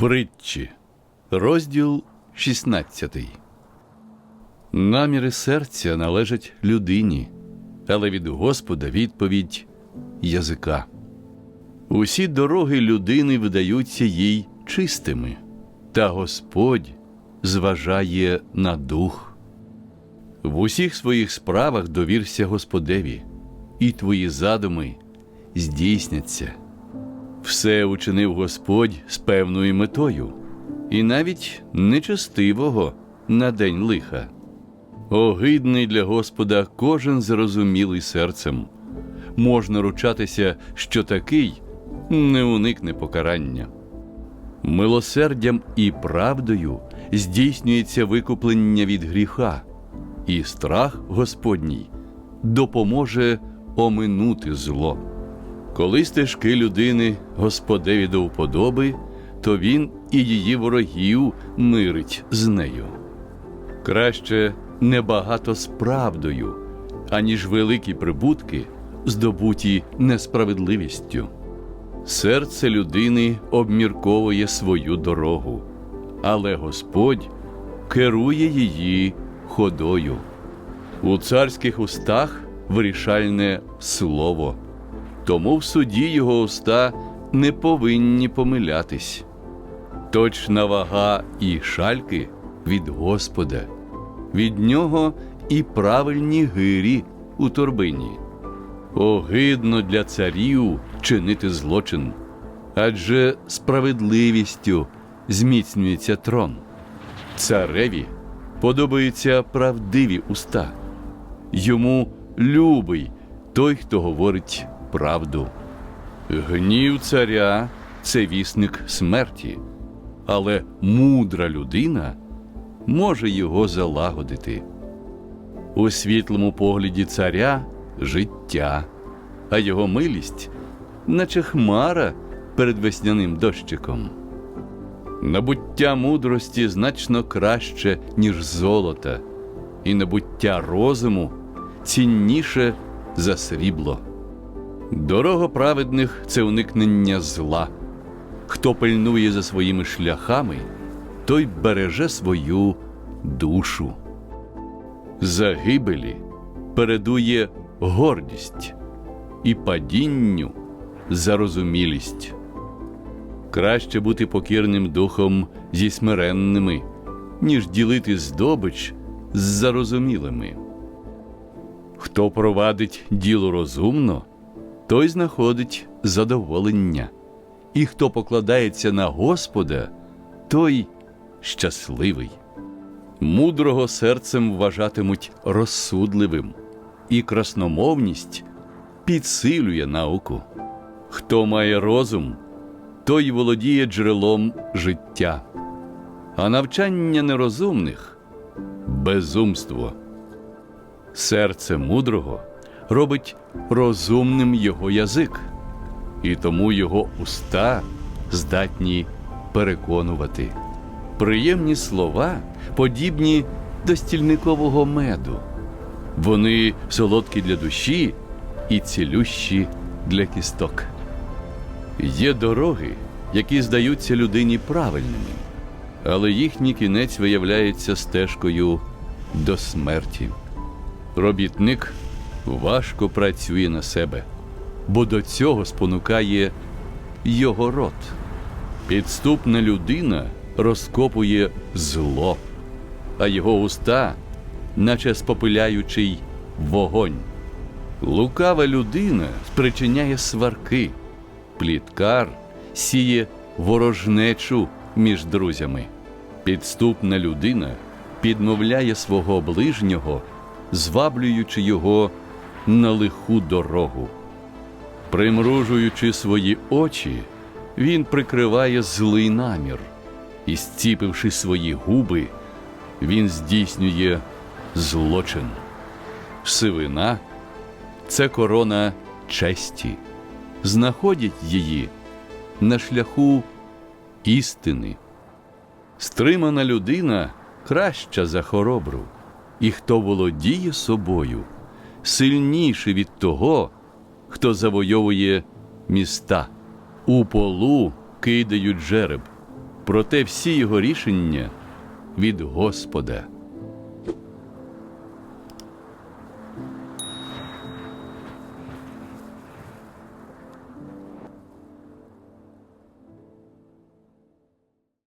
Притчі, розділ 16. Наміри серця належать людині, але від Господа відповідь язика. Усі дороги людини видаються їй чистими, та Господь зважає на дух. В усіх своїх справах довірся Господеві, і твої задуми здійсняться. Все учинив Господь з певною метою, і навіть нечестивого на день лиха. Огидний для Господа кожен зрозумілий серцем. Можна ручатися, що такий не уникне покарання. Милосердям і правдою здійснюється викуплення від гріха, і страх Господній допоможе оминути зло. Коли стежки людини Господеві до вподоби, то він і її ворогів мирить з нею. Краще небагато з правдою, аніж великі прибутки, здобуті несправедливістю. Серце людини обмірковує свою дорогу, але Господь керує її ходою. У царських устах вирішальне слово, тому в суді його уста не повинні помилятись. Точна вага і шальки від Господа, від нього і правильні гирі у торбині. Огидно для царів чинити злочин, адже справедливістю зміцнюється трон. Цареві подобаються правдиві уста. Йому любий той, хто говорить правду. Гнів царя це вісник смерті, але мудра людина може його залагодити. У світлому погляді царя життя, а його милість, наче хмара перед весняним дощиком. Набуття мудрості значно краще, ніж золота, і набуття розуму цінніше за срібло. Дорога праведних це уникнення зла. Хто пильнує за своїми шляхами, той береже свою душу. Загибелі передує гордість і падінню зарозумілість. Краще бути покірним духом зі смиренними, ніж ділити здобич з зарозумілими. Хто провадить діло розумно, той знаходить задоволення, і хто покладається на Господа, той щасливий. Мудрого серцем вважатимуть розсудливим, і красномовність підсилює науку. Хто має розум, той володіє джерелом життя, а навчання нерозумних безумство. Серце мудрого робить розумним його язик, і тому його уста здатні переконувати. Приємні слова подібні до стільникового меду. Вони солодкі для душі і цілющі для кісток. Є дороги, які здаються людині правильними, але їхній кінець виявляється стежкою до смерті. Робітник важко працює на себе, бо до цього спонукає його рот. Підступна людина розкопує зло, а його уста, наче спопиляючий вогонь. Лукава людина спричиняє сварки, пліткар сіє ворожнечу між друзями. Підступна людина підмовляє свого ближнього, зваблюючи його на лиху дорогу. Примружуючи свої очі, він прикриває злий намір, і, зціпивши свої губи, він здійснює злочин. Сивина це корона честі, знаходять її на шляху істини. Стримана людина краща за хоробру, і хто володіє собою, сильніший від того, хто завойовує міста. У полу кидають жереб, проте всі його рішення від Господа.